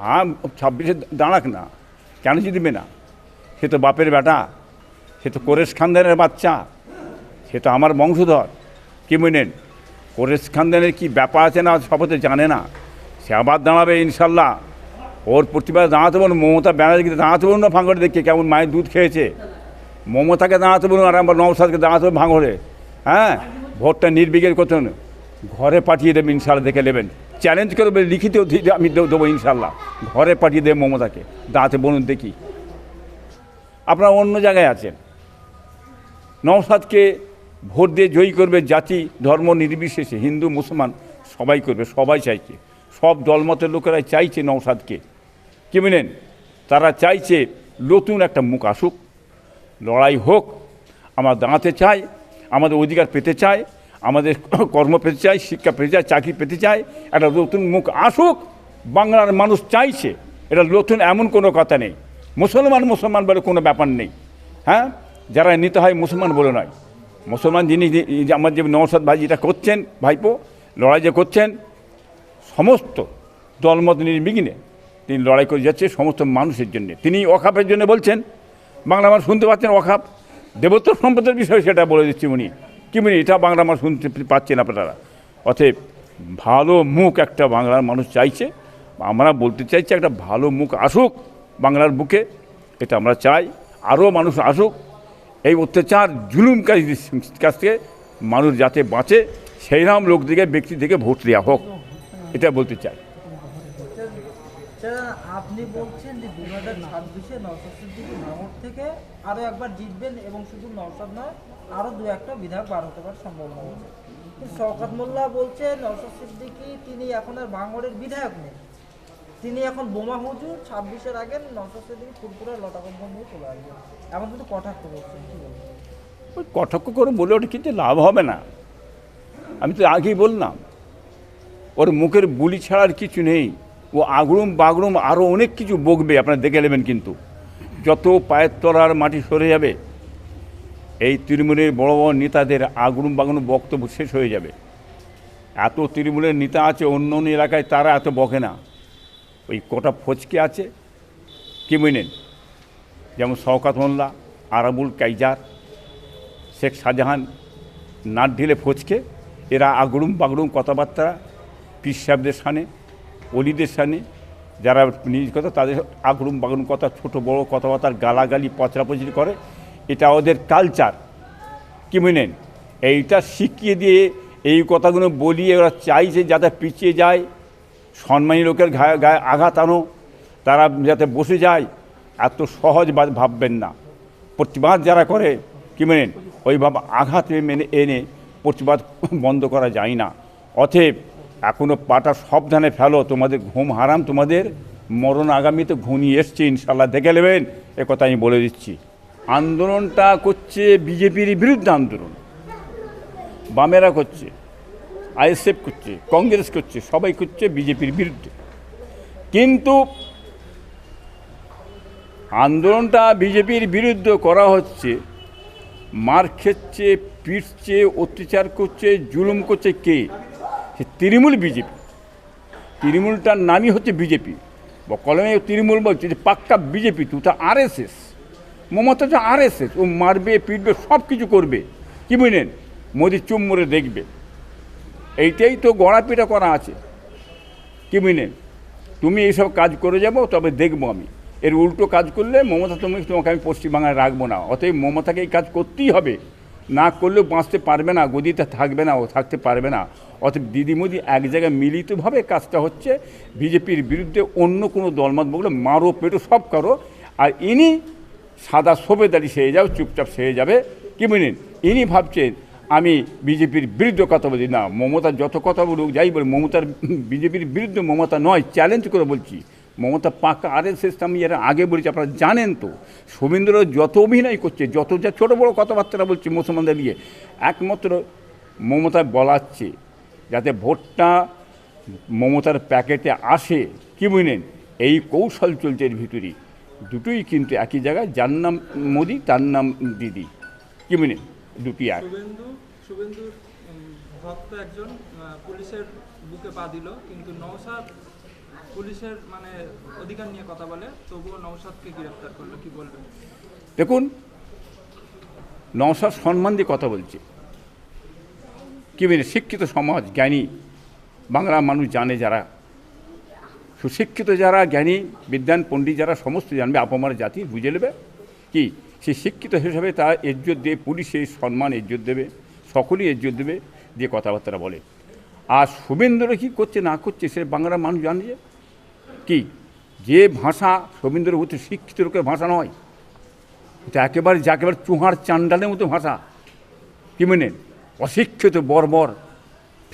হ্যাঁ ছাব্বিশে দাঁড়াক না, কেন জিতবে না? সে তো বাপের বেটা, সে তো কোরেশ খানদানের বাচ্চা, সে তো আমার বংশধর। কি বুঝলেন কোরেশ খানদানের কি ব্যাপার আছে না সবাই জানে না। সে আবার দাঁড়াবে ইনশাল্লাহ। ওর প্রতিবাদ দাঁড়াতে বলুন, মমতা ব্যানার্জিকে দাঁড়াতে বলুন না ভাঙড়ে দেখে কেমন মায়ের দুধ খেয়েছে। মমতাকে দাঁড়াতে বলুন আর আমার নওসাদকে দাঁড়াতে বলুন ভাঙড়ে। হ্যাঁ ভোটটা নির্বিঘ্ন করতে ঘরে পাঠিয়ে দেবেন ইনশাল্লাহ, দেখে নেবেন। চ্যালেঞ্জ করবে লিখিত আমি দেবো ইনশাল্লাহ ঘরে পাঠিয়ে দেবে মমতাকে। দাঁতে বলুন দেখি। আপনারা অন্য জায়গায় আছেন। নওসাদকে ভোট দিয়ে জয়ী করবে জাতি, ধর্ম নির্বিশেষে, হিন্দু, মুসলমান, সবাই করবে, সবাই চাইছে। সব দলমতের লোকেরাই চাইছে নওসাদকে কি বুঝলেন তারা চাইছে নতুন একটা মুখ আসুক, লড়াই হোক, আমরা দাঁড়াতে চাই আমাদের অধিকার পেতে চাই আমাদের কর্ম পেতে চাই শিক্ষা পেতে চাই চাকরি পেতে চাই একটা নতুন মুখ আসুক, বাংলার মানুষ চাইছে, এটা নতুন এমন কোনো কথা নেই। মুসলমান মুসলমান বলে কোনো ব্যাপার নেই হ্যাঁ? যারা নিতে হয় মুসলমান বলে নয়। মুসলমান যিনি আমার যে নওসাদ ভাই যেটা করছেন, ভাইপো, লড়াই যে করছেন, সমস্ত দলমত নির্বিঘ্নে তিনি লড়াই করে যাচ্ছে সমস্ত মানুষের জন্য। তিনি অখাপের জন্য বলছেন বাংলা মানুষ শুনতে পাচ্ছেন অখাপ দেবত্ব সম্পদের বিষয়ে সেটা বলে দিচ্ছি উনি। কি উনি এটা বাংলা মানুষ শুনতে পাচ্ছেন আপনারা। অতএব ভালো মুখ একটা বাংলার মানুষ চাইছে। আমরা বলতে চাইছি একটা ভালো মুখ আসুক বাংলার বুকে, এটা আমরা চাই। আরও মানুষ আসুক। এই অত্যাচার জুলুমকারী কাছ থেকে মানুষ যাতে বাঁচে, সেই রকম লোক থেকে ব্যক্তি থেকে ভোট দেওয়া হোক। এটা বলতে চাই। আপনি বলছেন যে দু হাজার ছাব্বিশে ভাঙড় থেকে আরও একবার জিতবেন এবং শুধু নওশাদ নয় আরও দু একটা বিধায়ক বার হতে পারার সম্ভাবনা মোল্লা বলছে নওশাদ সিদ্দিকী তিনি এখন আর ভাঙড়ের বিধায়ক নেই। তিনি এখন বোমা হুজুর, ছাব্বিশের আগে নওশাদ সিদ্দিকী ফুরফুরা লটাকম্প নিয়ে চলে আসবেন। এমন কিন্তু কটাক্ষ করছেন কি বলবেন? ওই কটাক্ষ করে বলে ওটা কিন্তু লাভ হবে না। আমি তো আগেই বললাম, ওর মুখের বুলি ছাড়ার কিছু নেই। ও আগরুম বাগরুম আরও অনেক কিছু বকবে, আপনারা দেখে নেবেন কিন্তু। যত পায়ের তলার মাটি সরে যাবে এই তৃণমূলের বড় বড় নেতাদের আগরুম বাগরুম বক্তব্য শেষ হয়ে যাবে। এত তৃণমূলের নেতা আছে, অন্য অন্য এলাকায় তারা এত বকে না। ওই কটা ফচকে আছে, কি বুঝলেন যেমন শওকাত মোল্লা, আরাবুল কাইজার, শেখ শাহজাহান নাট ঢিলে ফচকে, এরা আগড়ুম বাগড়ুম কথাবার্তা, পীর সাহেবদের সানে অলিদের সানে যারা নিজ কথা তাদের আগড়ুম বাগড়ুম কথা, ছোট বড় কথাবার্তার গালাগালি, পচরাপচরি করে এটা ওদের কালচার কি বুঝলেন? এইটা শিখিয়ে দিয়ে এই কথাগুলো বলিয়ে ওরা চাইছে যাতে পিছিয়ে যায়, সম্মানী লোকের গায়ে গায়ে আঘাত আনো, তারা যাতে বসে যায়। এত সহজ ভাববেন না। প্রতিবাদ যারা করে, কি মেনেন ওইভাবে আঘাত মেনে এনে প্রতিবাদ বন্ধ করা যায় না। অতএব এখনও পাটা সাবধানে ফেলো, তোমাদের ঘুম হারাম, তোমাদের মরণ আগামীতে ঘনিয়ে এসছে ইনশাল্লাহ দেখে নেবেন? এ কথা আমি বলে দিচ্ছি। আন্দোলনটা করছে বিজেপির বিরুদ্ধে আন্দোলন। বামেরা করছে, আইএসএফ করছে, কংগ্রেস করছে, সবাই করছে বিজেপির বিরুদ্ধে। কিন্তু আন্দোলনটা বিজেপির বিরুদ্ধে করা হচ্ছে, মার খেচ্ছে, পিটছে, অত্যাচার করছে, জুলুম করছে কে? সে তৃণমূল বিজেপি। তৃণমূলটার নামই হচ্ছে বিজেপি। বা কলমে তৃণমূল বলছে যে পাক্কা বিজেপি, তো তা আরএসএস। মমতা তো আরএসএস ও মারবে, পিটবে সব কিছু করবে। কি বুঝলেন? মোদি চুম মরে দেখবে। এইটাই তো গড়াপিটা করা আছে। কি বুঝলেন? তুমি এইসব কাজ করে যাব, তবে দেখব আমি। এর উল্টো কাজ করলে মমতা তুমি, তোমাকে আমি পশ্চিমবাংলায় রাখব না। অতএব মমতাকে এই কাজ করতেই হবে। না করলেও বাঁচতে পারবে না, গদিতে থাকবে না, ও থাকতে পারবে না। অতএব দিদি মোদি এক জায়গায় মিলিতভাবে কাজটা হচ্ছে, বিজেপির বিরুদ্ধে অন্য কোনো দলমত বলে মারো, পেটো, সব করো। আর ইনি সাদা সবেদারি সেরে যাও, চুপচাপ সেরে যাবে। কি বুঝলেন ইনি ভাবছেন, আমি বিজেপির বিরুদ্ধে কথা বলি না, মমতা যত কথা বলুক, যাই বলি মমতার বিজেপির বিরুদ্ধে মমতা নয় চ্যালেঞ্জ করে বলছি। মমতা পাকা আর এস এস আমি এর আগে বলেছি, আপনারা জানেন তো। শুভেন্দ্র যত অভিনয় করছে, যত যা ছোটো বড়ো কথাবার্তা বলছে মুসলমানদের নিয়ে, একমাত্র মমতা বলাচ্ছে, যাতে ভোটটা মমতার প্যাকেটে আসে। কি বুঝলেন এই কৌশল চলছে এর ভিতরে দুটোই কিন্তু একই জায়গায়। যার নাম মোদি তার নাম দিদি। কি বুঝলেন দুটি এক। ভক্ত একজন পুলিশের বুকে পা দিল কিন্তু পুলিশের মানে অধিকার নিয়ে কথা বলে তবুও নৌসাদকে গ্রেপ্তার করল। কি বলবেন? দেখুন নওশাদ সম্মান দিয়ে কথা বলছে। কি বলে শিক্ষিত সমাজ জ্ঞানী বাংলা মানুষ জানে যারা। সুশিক্ষিত যারা, জ্ঞানী, বিদ্যান, পণ্ডিত যারা, সমস্ত জানবে, আপামার জাতি বুঝে নেবে। কি? সে শিক্ষিত হিসাবে তার ইজ্জত দিয়ে পুলিশে সম্মান ইজ্জত দেবে, সকলেই ইজ্জত দেবে, দিয়ে কথাবার্তা বলে। আর শুভেন্দ্র কী করছে, না করছে, সে বাংলার মানুষ জানে কি? যে ভাষা শুভেন্দ্র হচ্ছে শিক্ষিত লোকের ভাষা নয়। এটা একেবারে যে একেবারে চুহার চান্ডালের মতো ভাষা। কি মানে? অশিক্ষিত বর্বর,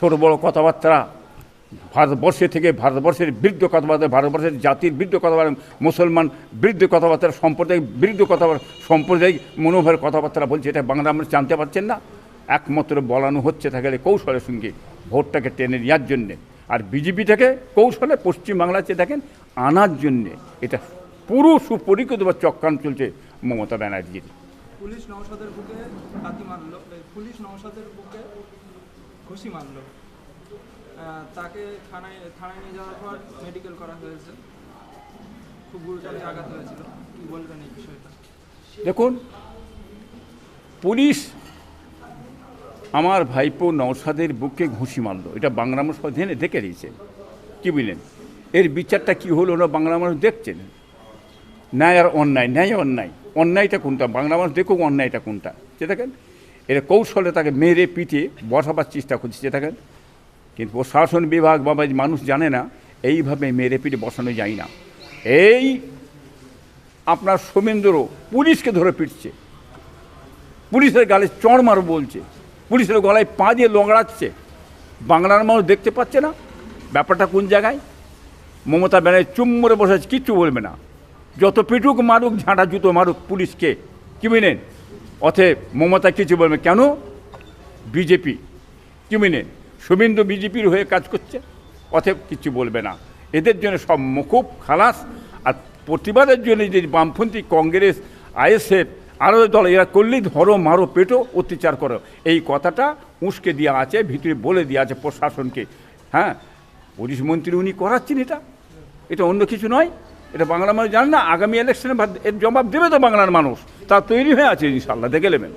ছোট বড় কথাবার্তা। ভারতবর্ষে থেকে ভারতবর্ষের বিরুদ্ধে কথাবার্তা, ভারতবর্ষের জাতির বিরুদ্ধে কথাবার্তা, মুসলমান বিরুদ্ধে কথাবার্তা সম্প্রদায়িক, বিরুদ্ধে কথাবার্তা, সাম্প্রদায়িক মনোভাবের কথাবার্তা বলছে, এটা বাংলা আমরা জানতে পারছেন না? একমাত্র বলানো হচ্ছে তাহলে কৌশলের সঙ্গে, ভোটটাকে টেনে নেওয়ার জন্যে। আর বিজেপিটাকে কৌশলে পশ্চিমবাংলাতে দেখেন, আনার জন্যে। এটা পুরো সুপরিকল্পিত বা চক্রান্ত চলছে মমতা ব্যানার্জির। পুলিশ নৌসাদের বুকে হাতি মারলো পুলিশ বুকে তাকে থানায় থানায় নিয়ে যাওয়ার পর মেডিকেল করা হয়েছে। খুব গুরুতর আঘাত হয়েছিল। কি বলবেন এই বিষয়টা? দেখুন, পুলিশ আমার ভাইপো নওসাদের বুকে ঘুষি মারলো। এটা বাংলা মানুষ জেনে দেখে দিয়েছে কী বুঝলেন? এর বিচারটা কি হলো ওরা বাংলা মানুষ দেখছেন? ন্যায় আর অন্যায়, ন্যায় অন্যায়। অন্যায়টা কোনটা? বাংলা মানুষ দেখুক অন্যায়টা কোনটা। সে দেখেন, এর কৌশলে তাকে মেরে পিটে বসাবার চেষ্টা করছে। সে দেখেন কিন্তু প্রশাসন বিভাগ বা মানুষ জানে না, এইভাবে মেরে পিটে বসানো যায় না। এই আপনার সোমেন্দ্র পুলিশকে ধরে পিটছে। পুলিশের গালে চড় মারো বলছে। পুলিশের গলায় পা দিয়ে লগড়াচ্ছে বাংলার মানুষ দেখতে পাচ্ছে না। ব্যাপারটা কোন জায়গায়? মমতা ব্যানার্জি চুম মরে বসে আছে, কিচ্ছু বলবে না। যত পিটুক মারুক, ঝাঁটা জুতো মারুক পুলিশকে, কি মিনেন অতএব মমতা কিছু বলবে কেন? বিজেপি, কি মিনেন শুভেন্দু বিজেপির হয়ে কাজ করছে, অতএব কিছু বলবে না। এদের জন্য সব মুকুব, খালাস, আর প্রতিবাদের জন্য যে বামপন্থী কংগ্রেস, আইএসএফ, আরও দল, এরা করলেই ধরো, মারো, পেটো, অত্যাচার করো। এই কথাটা উস্কে দেওয়া আছে, ভিতরে বলে দেওয়া আছে প্রশাসনকে। হ্যাঁ পুলিশ মন্ত্রী উনি করাচ্ছেন এটা। এটা অন্য কিছু নয়, এটা বাংলা মানুষ জানে না, আগামী ইলেকশনে এর জবাব দেবে তো বাংলার মানুষ। তা তৈরি হয়ে আছে ইনশাল্লাহ দেখে নেবেন।